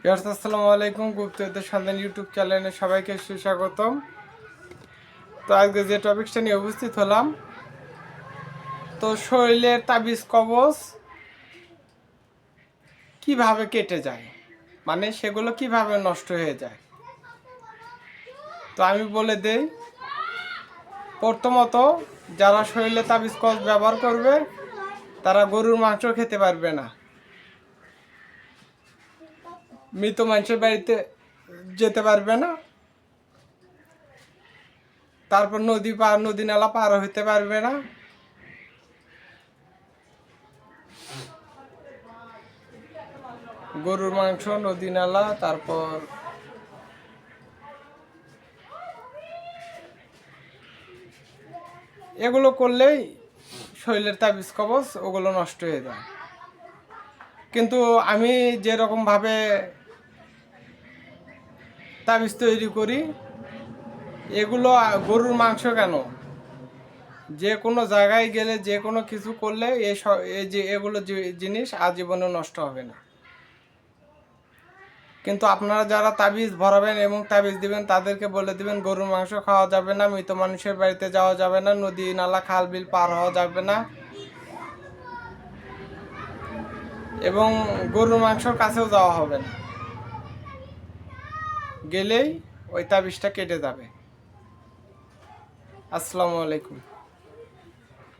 বিহার্স আসসালামু আলাইকুম। গুপ্তদের সন্ধান ইউটিউব চ্যানেলে সবাইকে সুস্বাগতম। তো আজকে যে টপিকসটা নিয়ে উপস্থিত হলাম, তো শরীরের তাবিজ কবচ কীভাবে কেটে যায়? মানে সেগুলো কীভাবে নষ্ট হয়ে যায়? তো আমি বলে দেই, প্রথমত যারা শরীরে তাবিজ কবচ ব্যবহার করবে, তারা গরুর মাংস খেতে পারবে না। মৃত মানুষের বাড়িতে যেতে পারবে না। তারপর নদী পার, নদী নালা পার হইতে পারবে না। গরুর মাংস, নদী নালা, তারপর এগুলো করলেই শরীরের তাবিজ কবচ, ওগুলো নষ্ট হয়ে যায়। কিন্তু আমি যেরকমভাবে তাবিজ তৈরি করি। এগুলো গরুর মাংস কেন? যে কোনো জায়গায় গেলে যে কোনো কিছু করলে এই যে, এগুলো জিনিস আজীবনে নষ্ট হবে না। কিন্তু আপনারা যারা তাবিজ ভরাবেন এবং তাবিজ দিবেন, তাদেরকে বলে দিবেন, গরুর মাংস খাওয়া যাবে না, মৃত মানুষের বাড়িতে যাওয়া যাবে না, নদী, নালা, খাল, বিল পার হওয়া যাবে না। এবং গরুর মাংসর কাছেও যাওয়া হবে না। গেলেই ওই তাবিজটা কেটে যাবে। আসসালামু আলাইকুম।